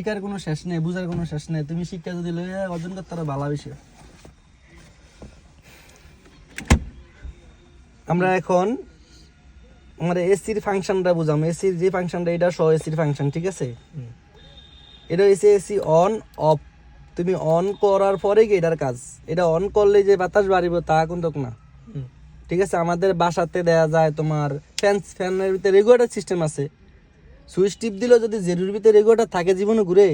শিক্ষার কোনো শেষ নেই বুঝার কোনো শেষ নেই। তুমি শিক্ষা যদি লইয়া অর্জন করতে পারো ভালো বিষয় আমরা এখন আমরা এসির ফাংশনটা বুঝাম। এসির যে ফাংশনটা এটা সহ এসির ফাংশন ঠিক আছে? এটা হচ্ছে এসি অন অফ। তুমি অন করার পরে কি এটার কাজ? এটা অন করলে যে বাতাস বাড়িব তা কিন্তু না। ঠিক আছে? আমাদের বাসাতে দেয়া যায় তোমার ফ্যান ফ্যানের ভিতরে রেগুলেটর সিস্টেম আছে। সুইচ টিপ দিলেও যদি জেরুর ভিতরে রেগুলেটর থাকে জীবনে ঘুরে।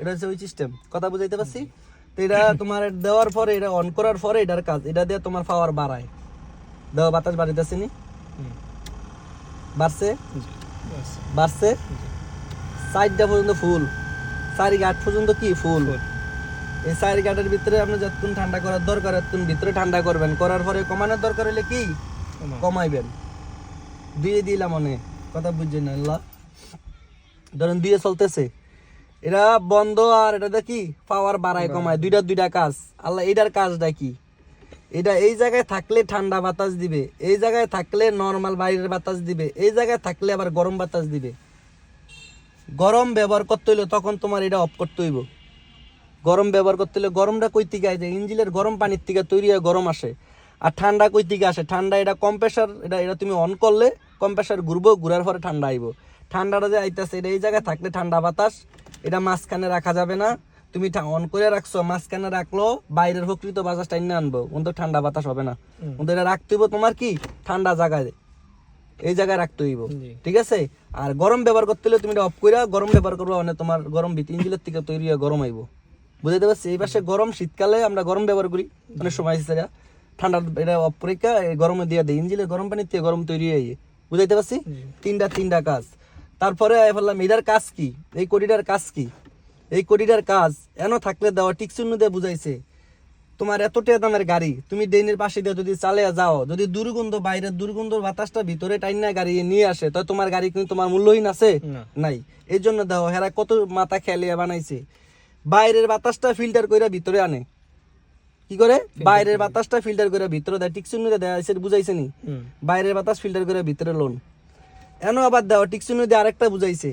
এটা হচ্ছে ওই সিস্টেম কথা বুঝাইতে পারছি? তো এটা তোমার দেওয়ার পরে এটা অন করার পরে এটার কাজ। এটা দিয়ে তোমার পাওয়ার বাড়ায়। দেওয়া বাতাস বাড়িতেছে নি? বাড়ছে? বাড়ছে। সাইডটা পর্যন্ত ফুল। চারি গাঠ পর্যন্ত কি? ফুল। এই চারি গাঠের ভিতরে আপনি যতক্ষণ ঠান্ডা করার দরকার ততক্ষণ ভিতরে ঠান্ডা করবেন। করার পরে কমানোর দরকার হলে কি? কমাইবেন। দিয়ে দিলাম মনে কথা বুঝছেন না আল্লাহ? ধরেন দিয়ে চলতেছে। এটা বন্ধ আর এটা কি? পাওয়ার বাড়ায় কমায়। দুইটা দুইটা কাজ। আল্লাহ এটার কাজটা কি? এটা এই জায়গায় থাকলে ঠান্ডা বাতাস দিবে। এই জায়গায় থাকলে নর্মাল বাইরের বাতাস দিবে। এই জায়গায় থাকলে আবার গরম বাতাস দিবে। গরম ব্যবহার করতে হইলে তখন তোমার এটা অফ করতে হইব। গরম ব্যবহার করতে হলে গরমটা কই থেকে আসে? ইঞ্জিনের গরম পানির থেকে তৈরি হয় গরম আসে। আর ঠান্ডা কই থেকে আসে? ঠান্ডা এটা কম্প্রেসার এটা এটা তুমি অন করলে কম্প্রেসার ঘুরবো ঘুরার পরে ঠান্ডা আইব। ঠান্ডাটা যে আইতেছে এটা এই জায়গায় থাকলে ঠান্ডা বাতাস এটা মাঝখানে রাখা যাবে না। তুমি অন করে রাখছো মাঝখানে রাখল বাইরের প্রকৃত বাতাস টাইনে আনব কিন্তু ঠান্ডা বাতাস হবে না। কিন্তু এটা রাখতে হইব তোমার কি? ঠান্ডা জায়গায়। এই জায়গায় রাখতে হইব। ঠিক আছে? আর গরম ব্যবহার করতে হলে তুমি এটা অফ করে গরম ব্যবহার করব মানে তোমার গরম ভিত ইঞ্জিনের থেকে তৈরি হয় গরম আইব। বুঝাইতে পারছি? এই পাশে গরম শীতকালে আমরা গরম ব্যবহার করি। অনেক সময় সেটা। ঠান্ডা এটা অপরীক্ষা গরমে দিয়ে দেয় ইঞ্জিনের গরম পানির থেকে গরম তৈরি হয় বুঝাইতে পারছি? তিনটা তিনটা কাজ। তারপরে বললাম এটার কাজ কি? এই কোটিটার কাজ কি? এই কোটিটার কাজ? এন থাকলে দেওয়া টিকশূন্য দিয়ে বুঝাইছে তোমার এত টাকা দামের গাড়ি তুমি ড্রেনের পাশে দিয়ে যদি চালিয়ে যাও যদি দুর্গন্ধ বাইরের দুর্গন্ধ বাতাসটা ভিতরে টাইন না গাড়ি নিয়ে আসে তো তোমার গাড়ি কিন্তু তোমার মূল্যহীন আছে? নাই। এই জন্য দাও হেরা কত মাথা খেলিয়ে বানাইছে। বাইরের বাতাসটা ফিল্টার করে ভিতরে আনে। কি করে? বাইরের বাতাসটা ফিল্টার করে ভিতরে দেয় টিকশূন্য দেয় বুঝাইছে নি? বাইরের বাতাস ফিল্টার করে ভিতরে লোন। এনো আবার দেওয়া টিকশূন্য দিয়ে আরেকটা বুঝাইছে।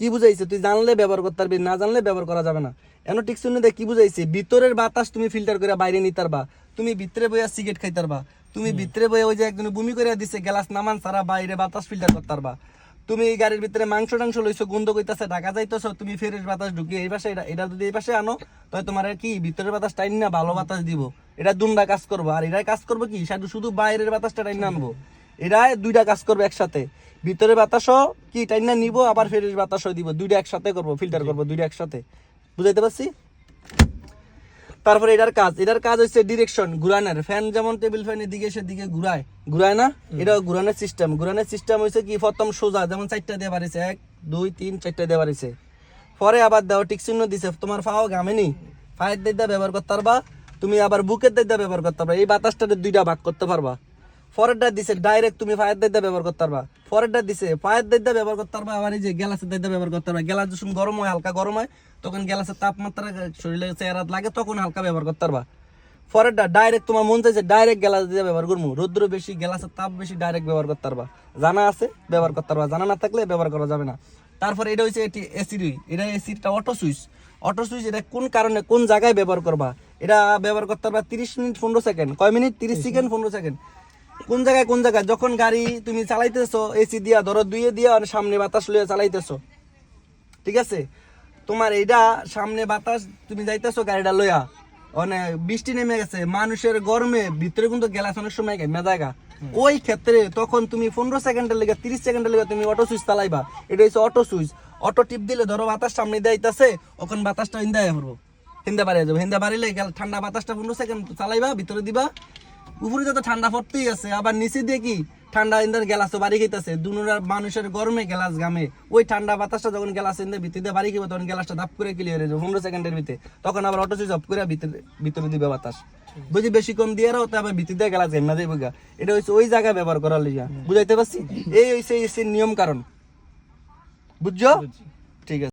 কি বুঝাইছে? তুই জানলে ব্যবহার করতে পারবি না জানলে ব্যবহার করা যাবে না। এনো টিকশূন্য দিয়ে কি বুঝাইছে? ভিতরের বাতাস তুমি ফিল্টার করে বাইরে নিতে পারবা। তুমি ভিতরে বইয়া সিগারেট খাইতে পারবা। তুমি ভিতরে বইয়া ওই যে একজন বমি করে দিছে গ্লাস নামান সারা বাইরে বাতাস ফিল্টার করতে পারবা। তুমি এই গাড়ির ভিতরে মাংস টাংস লইছো গন্ধ কইতাছে ঢাকা যাইতেছো তুমি ফ্রেশ বাতাস ঢুকিয়ে এই পাশে এটা এটা যদি এই পাশে আনো তাহলে তোমার আর কি ভিতরের বাতাস টাইন না ভালো বাতাস দিব। এটা দুন্ডা কাজ করব। আর এটাই কাজ করব কি? শুধু শুধু বাইরের বাতাসটা টাইন আনব। এরাই দুইটা কাজ করবে একসাথে। ভিতরের বাতাসও কি টাইন না নিবো আবার ফ্রেশ বাতাসও দিব। দুইটা একসাথে করব ফিল্টার করব দুইটা একসাথে। বুঝাইতে পারছি? তারপরে এটার কাজ এটার কাজ হচ্ছে ডিরেকশন ঘুরানোর। ফ্যান যেমন টেবিল ফ্যান এদিকে সেদিকে ঘুরায়। ঘুরায় না? এটা ঘুরানোর সিস্টেম ঘুরানোর সিস্টেম হচ্ছে কি প্রথম সোজা যেমন চারটা দেওয়া বাড়িছে এক দুই তিন চারটা দেওয়া বাড়িছে। পরে আবার দেওয়া টিক চিহ্ন দিছে তোমার ফাও গামেনি ফায়ের দিদা ব্যবহার করতে পারবা তুমি আবার বুকের দিদা ব্যবহার করতে পারবা। এই বাতাসটাতে দুইটা ভাগ করতে পারবা। ফরেরটা দিছে ডাইরেক্ট তুমি ফায়ের দিদা ব্যবহার করতে পারবা। ফরেরটা দিছে, ফায়ের দিদা ব্যবহার করতে পারবা, আবার এই যে গ্যালাসের দিদা ব্যবহার করতে পারবা। গ্যালাস যখন গরম হয়, হালকা গরম হয়, তখন গ্যালাসের তাপমাত্রা শরীরে চেহারা লাগে, তখন হালকা ব্যবহার করতে পারবা। ফরেরটা ডাইরেক্ট তোমার মন চাইছে ডাইরেক্ট গ্যালাস দিয়ে ব্যবহার করব রৌদ্র বেশি, গ্যালাসের তাপ বেশি ডাইরেক্ট ব্যবহার করতে পারবা। জানা আছে, ব্যবহার করতে পারবা। জানা না থাকলে ব্যবহার করা যাবে না। তারপরে এটা হচ্ছে এটি এসির এটা এসিটা অটো সুইচ অটো সুইচ এটা কোন কারণে, কোন জায়গায় ব্যবহার করবা? এটা ব্যবহার করতে পারবা তিরিশ মিনিট পনেরো সেকেন্ড। কয় মিনিট? তিরিশ সেকেন্ড, পনেরো সেকেন্ড। কোন জায়গায় কোন জায়গায়? যখন গাড়ি তুমি চালাইতেছো এসি দিয়া ধরো দুইয়ে দিয়া আর সামনে বাতাস লইয়া চালাইতেছো। ঠিক আছে? তোমার এইটা সামনে বাতাস তুমি যাইতেছো গাড়িটা লইয়া। মানে বৃষ্টি নেমে গেছে মানুষের গরমে ভিতরে কিন্তু গ্যালাস অনেক সময় মেজাগা ওই ক্ষেত্রে তখন তুমি পনেরো সেকেন্ডের লেগে তিরিশ সেকেন্ডের লেগে তুমি অটো সুইচ চালাইবা। এটা হচ্ছে অটো সুইচ অটো টিপ দিলে ধরো বাতাস সামনে দেয়াইতেছে ওখানে বাতাসটা হিন্দায় পড়ব হিন্দা বাড়িয়ে যাব। হিন্দা বাড়িলে ঠান্ডা বাতাসটা পনেরো সেকেন্ড চালাইবা ভিতরে দিবা। উপরে যত ঠান্ডা পড়তেই আছে আবার নিচে দিয়ে কি ঠান্ডা ইন্দার গ্যালাস বাড়ি খাইতেছে দুনুরার মানুষের গরমে গ্যালাস গামে ওই ঠান্ডা বাতাসটা যখন গ্যালাস ইন্দার ভিতরে বাড়ি খাইবে তখন গ্যালাসটা ধাপ করে ক্লিয়ার হয়ে যাবে পনেরো সেকেন্ডের ভিতরে। তখন আবার অটো সুইচ অফ করে ভিতরে ভিতরে দিবে বাতাস। বুঝি বেশিক্ষণ দিয়ে রাও আবার ভিতরে দিয়ে গ্যালাস ঘেমনা দেবে গা। এটা হচ্ছে ওই জায়গায় ব্যবহার করার লিগা। বুঝাইতে পারছি? এই হচ্ছে নিয়ম কারণ। বুঝছ।